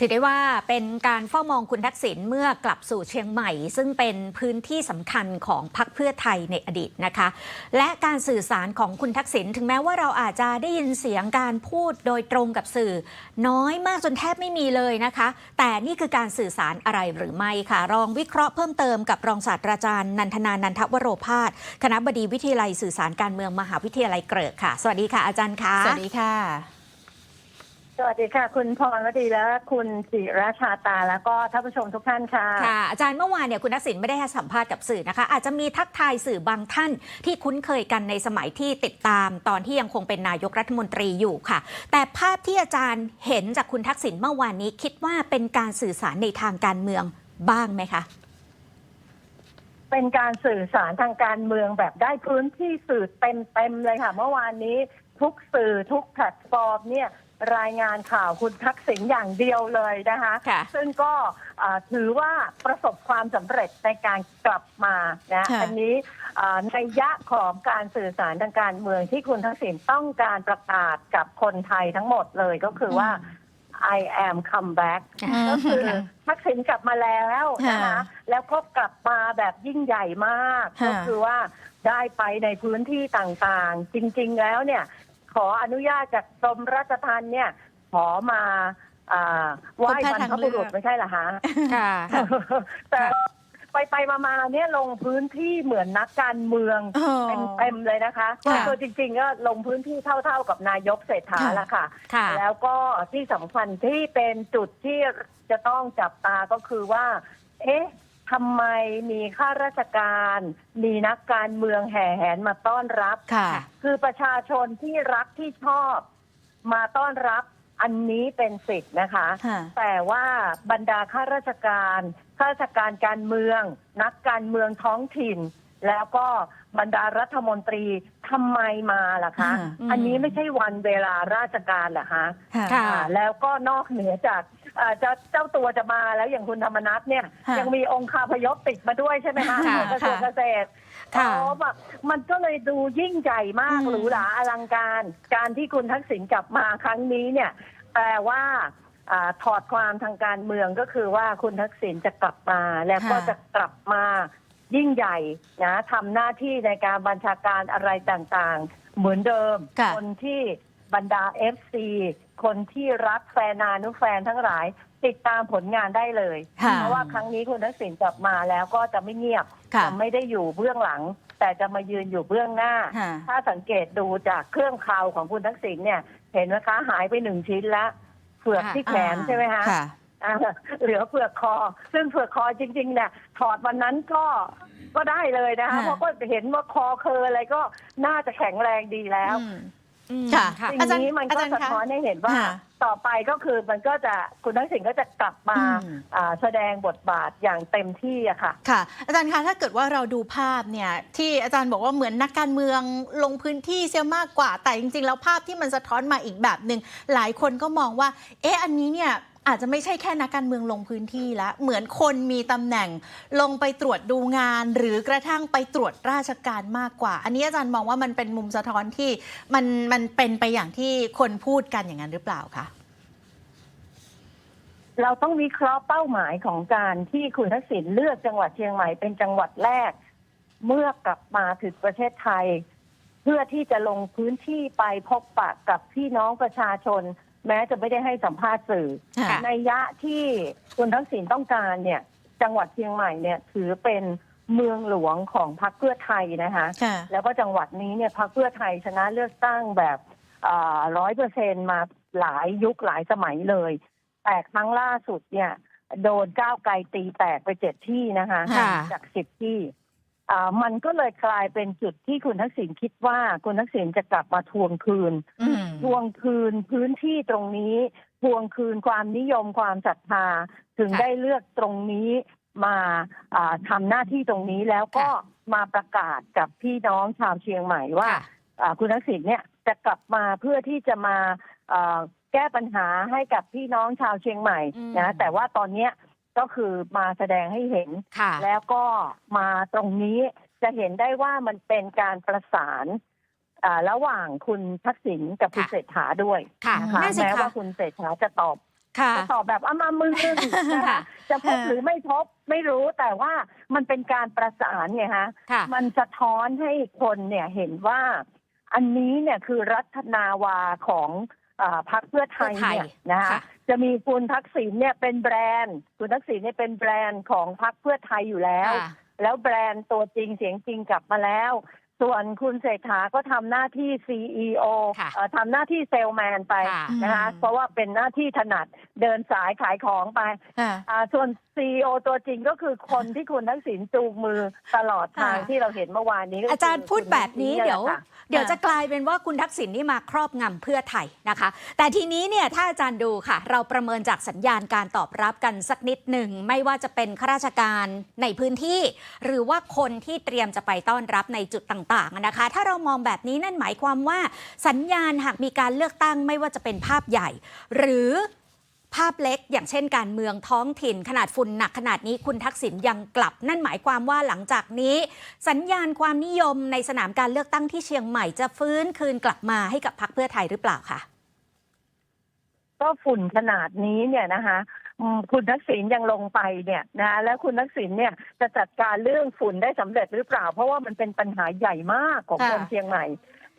ถือได้ว่าเป็นการเฝ้ามองคุณทักษิณเมื่อกลับสู่เชียงใหม่ ซึ่งเป็นพื้นที่สำคัญของพรรคเพื่อไทยในอดีตนะคะ และการสื่อสารของคุณทักษิณถึงแม้ว่าเราอาจจะได้ยินเสียงการพูดโดยตรงกับสื่อ น้อยมากจนแทบไม่มีเลยนะคะ แต่นี่คือการสื่อสารอะไรหรือไม่ค่ะ รองวิเคราะห์เพิ่มเติมกับรองศาสตราจารย์นันทนานันทวโรพาสคณะบดีวิทยาลัยสื่อสารการเมืองมหาวิทยาลัยเกริกค่ะ สวัสดีค่ะอาจารย์คะสวัสดีค่ะ สวัสดีค่ะ คุณพรวดีและคุณศิราชาตาแล้วก็ท่านผู้ชมทุกท่านค่ะค่ะอาจารย์เมื่อวานเนี่ยคุณทักษิณไม่ได้ให้สัมภาษณ์กับสื่อนะคะ อาจจะมีทักทายสื่อบางท่านที่คุ้นเคยกันในสมัยที่ติดตาม ตอนที่ยังคงเป็นนายกรัฐมนตรีอยู่ค่ะ แต่ภาพที่อาจารย์เห็นจากคุณทักษิณเมื่อวานนี้คิดว่าเป็นการสื่อสารในทางการเมืองบ้างไหมคะเป็นการสื่อสารทางการเมืองแบบได้พื้นที่สื่อเต็มๆเลยค่ะ เมื่อวานนี้ทุกสื่อทุกแพลตฟอร์มเนี่ย รายงานข่าวคุณทักษิณอย่างเดียวเลยนะคะค่ะซึ่งก็อ่าถือว่าประสบความสำเร็จในการกลับมานะค่ะอันนี้อ่าในยะของการสื่อสารทางการเมืองที่คุณทักษิณต้องการประกาศกับคนไทยทั้งหมดเลยก็คือว่า I am come back ก็คือทักษิณกลับมาแล้วนะคะค่ะแล้วก็กลับมาแบบยิ่งใหญ่มากค่ะก็คือว่าได้ไปในพื้นที่ต่างๆ จริง ๆ แล้วเนี่ย ขออนุญาตจากกรมราชทัณฑ์เนี่ย ขอมาอ่าไหว้บรรพบุรุษไม่ใช่เหรอฮะค่ะ แต่ไปไปๆมาๆเนี่ยลงพื้นที่เหมือนนักการเมืองอ๋อเต็มๆเลยนะคะค่ะคือจริงๆก็ลงพื้นที่เท่าๆกับนายกเศรษฐาค่ะละค่ะ ค่ะ แล้วก็ที่สำคัญที่เป็นจุดที่จะต้องจับตาก็คือว่า เอ๊ะ ทำไมมีข้าราชการ มีนักการเมืองแห่แหนมาต้อนรับ ค่ะ คือประชาชนที่รักที่ชอบ มาต้อนรับอันนี้เป็นสิทธิ์นะคะ ค่ะ แต่ว่าบรรดาข้าราชการข้าราชการการเมือง นักการเมืองท้องถิ่น แล้วก็บรรดารัฐมนตรี ทำไมมาล่ะคะอืม อันนี้ไม่ใช่วันเวลาราชการเหรอคะค่ะ ค่ะ อ่าแล้วก็นอกเหนือจากอ่าจะเจ้าตัวจะมาแล้วอย่างคุณธรรมนัฐเนี่ย ค่ะยังมีองค์คาพยพติดมาด้วยใช่ไหมคะค่ะกระทรวงเกษตร ค่ะ อ๋อแบบมันก็เลยดูยิ่งใหญ่มากอืมหรูหราอลังการ การที่คุณทักษิณกลับมาครั้งนี้เนี่ย แปลว่าอาถอดความทางการเมืองก็คือว่าคุณทักษิณจะกลับมา แล้วก็ค่ะ จะกลับมา ยิ่งใหญ่นะทำหน้าที่ในการบัญชาการอะไรต่างๆ เหมือนเดิม ค่ะ คนที่บรรดา FC คนที่รักแฟนนานุแฟนทั้งหลาย ติดตามผลงานได้เลย ค่ะ เพราะว่าครั้งนี้คุณทักษิณกลับมาแล้วก็จะไม่เงียบค่ะ จะไม่ได้อยู่เบื้องหลัง แต่จะมายืนอยู่เบื้องหน้า ค่ะ ถ้าสังเกตดูจากเครื่องคราวของคุณทักษิณเนี่ย เห็นไหมคะหายไปหนึ่งชิ้นละเฟือกค่ะที่แขนใช่ไหมคะ ค่ะอ่า เหลือเฟือกคอ ซึ่งเฟือกคอจริงๆเนี่ยถอดวันนั้นก็ก็ได้เลยนะคะค่ะเพราะก็เห็นว่าคอเคออะไรก็น่าจะแข็งแรงดีแล้วอืมอืมค่ะค่ะสิ่งอาจารย์นี้มันก็อาจารย์สะท้อนคะให้เห็นว่าค่ะต่อไปก็คือมันก็จะคุณทักษิณก็จะกลับมาอืมอ่าแสดงบทบาทอย่างเต็มที่อะค่ะ ค่ะ อาจารย์คะถ้าเกิดว่าเราดูภาพเนี่ย ที่อาจารย์บอกว่าเหมือนนักการเมืองลงพื้นที่เสียมากกว่าแต่จริง ๆ แล้วภาพที่มันสะท้อนมาอีกแบบหนึ่งหลายคนก็มองว่า เอ๊ะอันนี้เนี่ย อาจจะไม่ใช่แค่นักการเมืองลงพื้นที่แล้วเหมือนคนมีตำแหน่งลงไปตรวจดูงาน หรือกระทั่งไปตรวจราชการมากกว่า อันนี้อาจารย์มองว่ามันเป็นมุมสะท้อนที่มันมันเป็นไปอย่างที่คนพูดกันอย่างนั้นหรือเปล่าคะเราต้องวิเคราะห์เป้าหมายของการที่คุณทักษิณเลือกจังหวัดเชียงใหม่เป็นจังหวัดแรก เมื่อกลับมาถึงประเทศไทย เพื่อที่จะลงพื้นที่ไปพบปะกับพี่น้องประชาชน แม้จะไม่ได้ให้สัมภาษณ์สื่อค่ะ ในยะที่คุณทักษิณต้องการเนี่ย จังหวัดเชียงใหม่เนี่ยถือเป็นเมืองหลวงของพรรคเพื่อไทยนะคะ ค่ะ แล้วก็จังหวัดนี้เนี่ยพรรคเพื่อไทยชนะเลือกตั้งแบบร้อยเปอร์เซ็นมาหลายยุคหลายสมัยเลย แต่ครั้งล่าสุดเนี่ย โดนก้าวไกลตีแตกไปเจ็ดที่นะคะ ค่ะ จากสิบที่อ่า มันก็เลยกลายเป็นจุดที่คุณทักษิณคิดว่าคุณทักษิณจะกลับมาทวงคืนอืมทวงคืนพื้นที่ตรงนี้ทวงคืนความนิยมความศรัทธาถึงค่ะได้เลือกตรงนี้มาอ่าทำหน้าที่ตรงนี้แล้วก็มาประกาศกับพี่น้องชาวเชียงใหม่ว่าค่ะอ่าคุณทักษิณเนี่ยจะกลับมาเพื่อที่จะมาอ่าแก้ปัญหาให้กับพี่น้องชาวเชียงใหม่อืมนะแต่ว่าตอนเนี้ย ก็คือมาแสดงให้เห็น ค่ะ แล้วก็มาตรงนี้จะเห็นได้ว่ามันเป็นการประสานอ่าระหว่างคุณทักษิณกับคุณค่ะ เศรษฐาด้วยค่ะนะคะนั่นสิแม้คะว่าคุณเศรษฐาจะตอบค่ะ จะตอบแบบอ้ามามือนะคะค่ะจะพบค่ะหรือไม่พบไม่รู้แต่ว่ามันเป็นการประสานไงฮะ ค่ะ มันสะท้อนให้คนเนี่ยเห็นว่า อันนี้เนี่ยคือรัฐนาวาของอา พรรคเพื่อไทยเนี่ยเพื่อไทยนะคะค่ะจะมีคุณทักษิณเนี่ยเป็นแบรนด์ คุณทักษิณเนี่ยเป็นแบรนด์ของพรรคเพื่อไทยอยู่แล้วค่ะแล้วแบรนด์ตัวจริงเสียงจริงกลับมาแล้ว ส่วนคุณเศรษฐาก็ทำหน้าที่ CEO ค่ะเอ่อทำหน้าที่เซลแมนไปค่ะ นะคะ อืม เพราะว่าเป็นหน้าที่ถนัดเดินสายขายของไปค่ะ อ่าส่วน CEO ตัวจริงก็คือคนที่คุณทักษิณจูงมือตลอดทางค่ะ ที่เราเห็นเมื่อวานนี้ก็คือาจารย์พูดแบบนี้คุณเดี๋ยว แหละค่ะ เดี๋ยวจะกลายเป็นว่าคุณทักษิณนี่มาครอบงำเพื่อไทยนะคะ แต่ทีนี้เนี่ยถ้าอาจารย์ดูค่ะ เราประเมินจากสัญญาณการตอบรับกันสักนิดหนึ่ง ไม่ว่าจะเป็นข้าราชการในพื้นที่ หรือว่าคนที่เตรียมจะไปต้อนรับในจุดต่างๆต่างนะคะ ถ้าเรามองแบบนี้นั่นหมายความว่า สัญญาณหากมีการเลือกตั้งไม่ว่าจะเป็นภาพใหญ่ หรือภาพเล็กอย่างเช่นการเมืองท้องถิ่น ขนาดฝุ่นหนักขนาดนี้คุณทักษิณยังกลับ นั่นหมายความว่าหลังจากนี้ สัญญาณความนิยมในสนามการเลือกตั้งที่เชียงใหม่จะฟื้นคืนกลับมาให้กับพรรคเพื่อไทยหรือเปล่าคะก็ฝุ่นขนาดนี้เนี่ยนะคะ คุณทักษิณยังลงไปเนี่ยนะแล้วคุณทักษิณเนี่ยจะจัดการเรื่องฝุ่นได้สำเร็จหรือเปล่า เพราะว่ามันเป็นปัญหาใหญ่มากของค่ะคนเชียงใหม่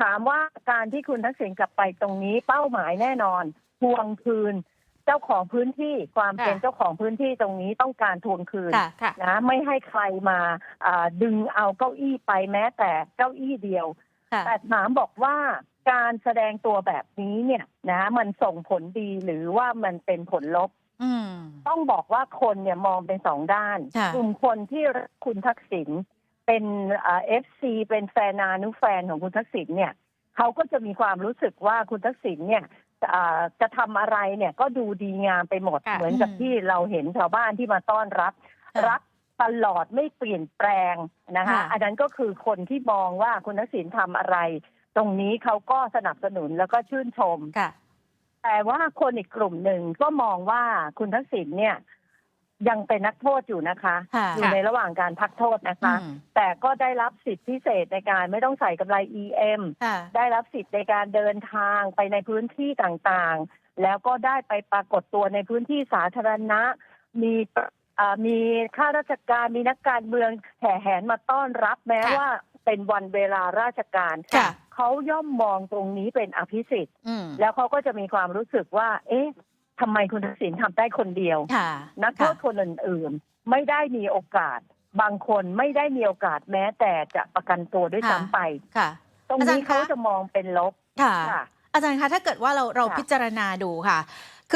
ถามว่าการที่คุณทักษิณกลับไปตรงนี้เป้าหมายแน่นอนทวงคืนเจ้าของพื้นที่ความค่ะเป็นเจ้าของพื้นที่ตรงนี้ต้องการทวงคืนค่ะค่ะนะไม่ให้ใครมาอ่าดึงเอาเก้าอี้ไปแม้แต่เก้าอี้เดียวค่ะแต่ถามบอกว่าการแสดงตัวแบบนี้เนี่ยนะมันส่งผลดีหรือว่ามันเป็นผลลบอืม ต้องบอกว่าคนเนี่ยมองเป็นสองด้านค่ะกลุ่มคนที่รักคุณทักษิณเป็นเอฟซีเป็นแฟนนานุแฟนของคุณทักษิณเนี่ยเขาก็จะมีความรู้สึกว่าคุณทักษิณเนี่ยอ่าจะทำอะไรเนี่ยก็ดูดีงามไปหมดค่ะเหมือนกับอืมที่เราเห็นชาวบ้านที่มาต้อนรับค่ะรักตลอดไม่เปลี่ยนแปลงนะคะค่ะอันนั้นก็คือคนที่มองว่าคุณทักษิณทำอะไร ตรงนี้เขาก็สนับสนุนแล้วก็ชื่นชมค่ะ แต่ว่าคนอีกกลุ่มหนึ่งก็มองว่าคุณทักษิณเนี่ยยังเป็นนักโทษอยู่นะคะค่ะอยู่ในระหว่างการพักโทษนะคะอืมแต่ก็ได้รับสิทธิพิเศษในการไม่ต้องใส่กำไร EM ค่ะได้รับสิทธิ์ในการเดินทางไปในพื้นที่ต่างๆ แล้วก็ได้ไปปรากฏตัวในพื้นที่สาธารณะ มีอ่ามีข้าราชการมีนักการเมืองแห่แหนมาต้อนรับแม้ค่ะว่าเป็นวันเวลาราชการค่ะ เขาย่อมมองตรงนี้เป็นอภิสิทธิ์อืมแล้วเขาก็จะมีความรู้สึกว่า เอ๊ะทำไมคุณทักษิณทำได้คนเดียวค่ะนักโทษคนอื่นๆ ไม่ได้มีโอกาส บางคนไม่ได้มีโอกาสแม้แต่จะประกันตัวด้วยค่ะซ้ำไปค่ะตรงอาจารนี้ย์คะเขาจะมองเป็นลบค่ะค่ะอาจารย์คะถ้าเกิดว่าเราเราค่ะพิจารณาดูค่ะ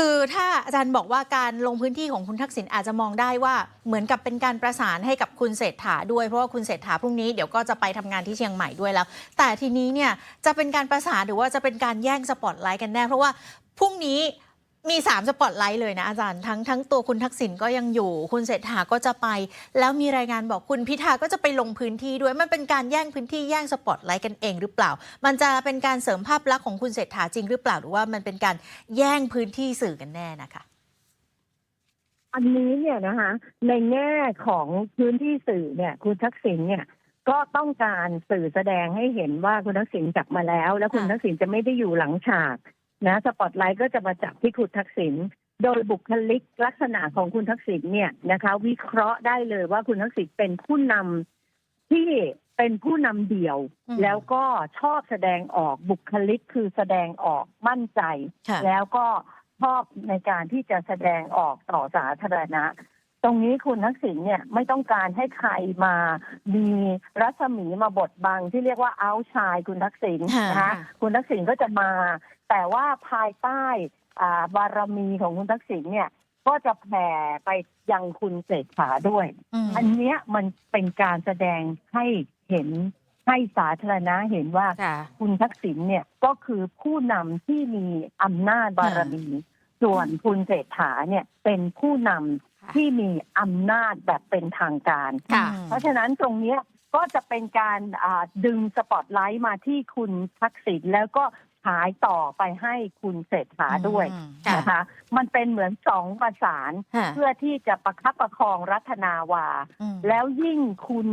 คือถ้าอาจารย์บอกว่าการลงพื้นที่ของคุณทักษิณอาจจะมองได้ว่าเหมือนกับเป็นการประสานให้กับคุณเศรษฐาด้วยเพราะว่าคุณเศรษฐาพรุ่งนี้เดี๋ยวก็จะไปทำงานที่เชียงใหม่ด้วยแล้ว แต่ทีนี้เนี่ยจะเป็นการประสานหรือว่าจะเป็นการแย่งสปอตไลท์กันแน่เพราะว่าพรุ่งนี้ มี 3 สปอตไลท์เลยนะอาจารย์ทั้งทั้งตัวคุณทักษิณก็ยังอยู่ คุณเศรษฐาก็จะไป แล้วมีรายงานบอกคุณพิธาก็จะไปลงพื้นที่ด้วย มันเป็นการแย่งพื้นที่แย่งสปอตไลท์กันเองหรือเปล่า มันจะเป็นการเสริมภาพลักษณ์ของคุณเศรษฐาจริงหรือเปล่าหรือว่ามันเป็นการแย่งพื้นที่สื่อกันแน่นะคะอันนี้เนี่ยนะคะในแง่ของพื้นที่สื่อเนี่ย คุณทักษิณเนี่ยก็ต้องการสื่อแสดงให้เห็นว่าคุณทักษิณกลับมาแล้ว แล้วคุณค่ะทักษิณจะไม่ได้อยู่หลังฉาก นะสปอตไลท์ก็จะมาจับที่คุณทักษิณโดยบุคลิกลักษณะของคุณทักษิณเนี่ยนะคะ วิเคราะห์ได้เลยว่าคุณทักษิณเป็นผู้นำที่เป็นผู้นำเดี่ยวอืมแล้วก็ชอบแสดงออกบุคลิกคือแสดงออกมั่นใจค่ะแล้วก็ชอบในการที่จะแสดงออกต่อสาธารณะ ตรงนี้คุณทักษิณเนี่ยไม่ต้องการให้ใครมามีรัศมีมาบดบังที่เรียกว่าเอาชายคุณทักษิณค่ะนะคะคุณทักษิณก็จะมา แต่ว่าภายใต้อ่าบารมีของคุณทักษิณเนี่ย ก็จะแผ่ไปยังคุณเศรษฐาด้วยอืมอันเนี้ยมันเป็นการแสดงให้เห็นให้สาธารณะเห็นว่าค่ะคุณทักษิณเนี่ยก็คือผู้นำที่มีอำนาจบารมี ส่วนคุณเศรษฐาเนี่ยเป็นผู้นำค่ะที่มีอำนาจแบบเป็นทางการค่ะเพราะฉะนั้นตรงเนี้ยก็จะเป็นการอ่าดึงสปอตไลท์มาที่คุณทักษิณแล้วก็ ฉายต่อไปให้คุณเศรษฐาด้วยอืมค่ะนะคะ มันเป็นเหมือนสองประสานค่ะเพื่อที่จะประคับประคองรัฐนาวาอืมแล้วยิ่งคุณ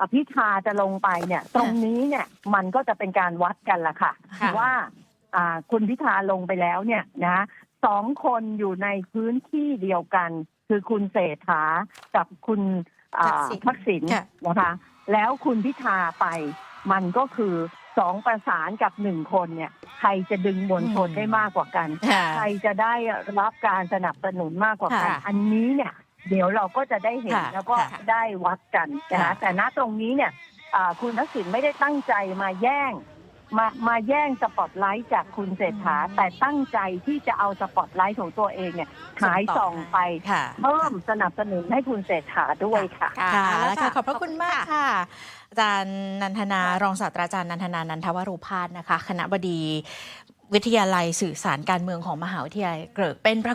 อภิธาจะลงไปเนี่ย ตรงนี้เนี่ยมันก็จะเป็นการวัดกันละค่ะค่ะว่าอ่าคุณพิธาลงไปแล้วเนี่ยนะสองคนอยู่ในพื้นที่เดียวกัน คือคุณเศรษฐากับคุณอ่าทักษิณทักษิณค่ะนะคะ แล้วคุณพิธาไปมันก็คือ สองประสานกับหนึ่งคนเนี่ย ใครจะดึงมวลชนได้มากกว่ากัน ค่ะใครจะได้รับการสนับสนุนมากกว่ากัน ค่ะอันนี้เนี่ย เดี๋ยวเราก็จะได้เห็นค่ะแล้วก็ค่ะได้วัดกันนะคะค่ะ แต่ณตรงนี้เนี่ยอ่าคุณทักษิณไม่ได้ตั้งใจมาแย่ง มามาแย่งสปอตไลท์จากคุณเศรษฐา แต่ตั้งใจที่จะเอาสปอตไลท์ของตัวเองเนี่ยหายส่องไปค่ะ เพิ่มสนับสนุนให้คุณเศรษฐาด้วยค่ะ ค่ะค่ะเอาละแล้วค่ะ ขอบพระคุณมากค่ะ อาจารย์นันทนารองศาสตราจารย์นันทนานันทวรุพาสนะคะ คณะบดีวิทยาลัยสื่อสารการเมืองของมหาวิทยาลัยเกริกเป็นประ